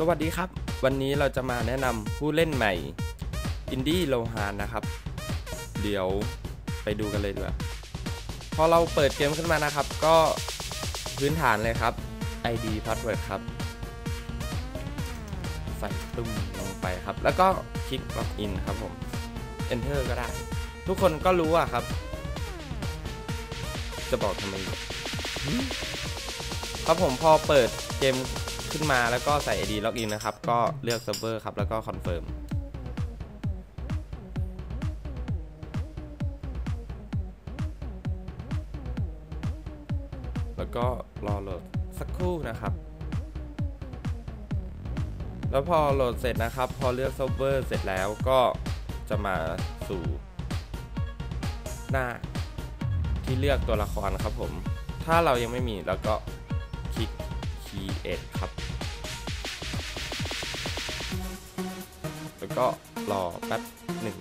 สวัสดีครับ วันนี้เราจะมาแนะนำผู้เล่นใหม่อินดี้โลฮานนะครับ เดี๋ยวไปดูกันเลยดีกว่าพอเราเปิดเกมขึ้นมานะครับ ก็พื้นฐานเลยครับ ID Password ครับ ใส่ตุ้มลงไปครับ แล้วก็คลิกล็อกอินครับผม Enter ก็ได้ ทุกคนก็รู้อะครับ จะบอกทำไมครับผมพอเปิดเกม ขึ้นมาแล้วก็ใส่ ID ล็อกอินนะครับ ก็เลือกเซิร์ฟเวอร์ครับ แล้วก็คอนเฟิร์มแล้วก็รอโหลดสักครู่นะครับ แล้วพอโหลดเสร็จนะครับ พอเลือกเซิร์ฟเวอร์เสร็จแล้วก็จะมาสู่ หน้าที่เลือกตัวละครครับผม ถ้าเรายังไม่มีแล้วก็คลิก T1 ครับ แล้วก็รอแป๊บหนึ่ง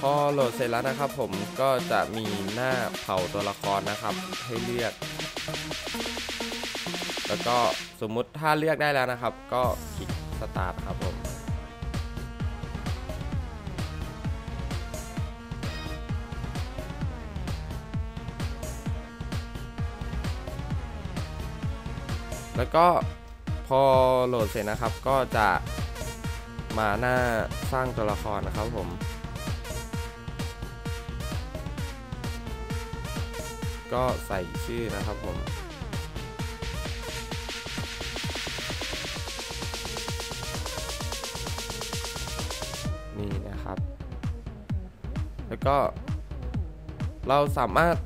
พอโหลดเสร็จแล้วนะครับผมก็จะมีหน้าเผาตัวละครนะครับ ให้เลือก แล้วก็สมมุติถ้าเลือกได้แล้วนะครับ ก็คลิกสตาร์ทครับ แล้วก็พอโหลดเสร็จนะครับก็จะมาหน้าสร้างตัวละครนะครับผม ก็ใส่ชื่อนะครับผมนี่นะครับ แล้วก็เราสามารถ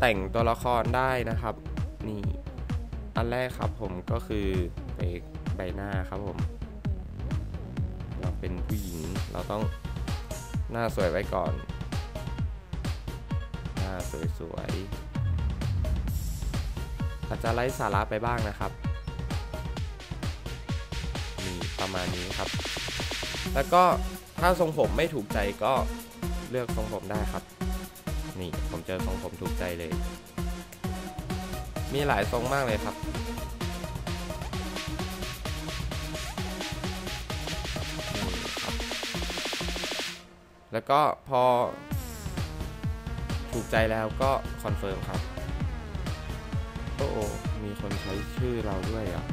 แต่งตัวละครได้นะครับ นี่ อันแรกครับผมก็คือไปใบหน้าครับผม เราเป็นผู้หญิงเราต้องหน้าสวยไว้ก่อน หน้าสวยๆอาจจะไร้สาระไปบ้างนะครับมีประมาณนี้ครับ แล้วก็ถ้าทรงผมไม่ถูกใจก็เลือกทรงผมได้ครับ นี่ผมเจอทรงผมถูกใจเลย มีหลายทรงมากเลยครับ แล้วก็พอ ถูกใจแล้วก็คอนเฟิร์มครับ โอ้โอมีคนใช้ชื่อเราด้วยอะ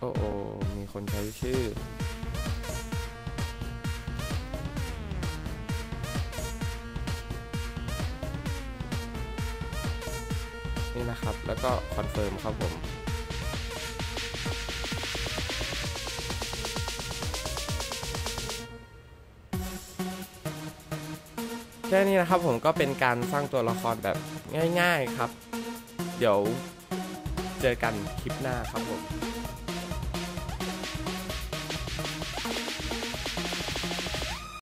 โอ้โอมีคนใช้ชื่อ นี่นะครับ แล้วก็คอนเฟิร์มครับผมแค่นี้นะครับผมก็เป็นการสร้างตัวละครแบบง่าย ๆครับ เดี๋ยวเจอกันคลิปหน้าครับผม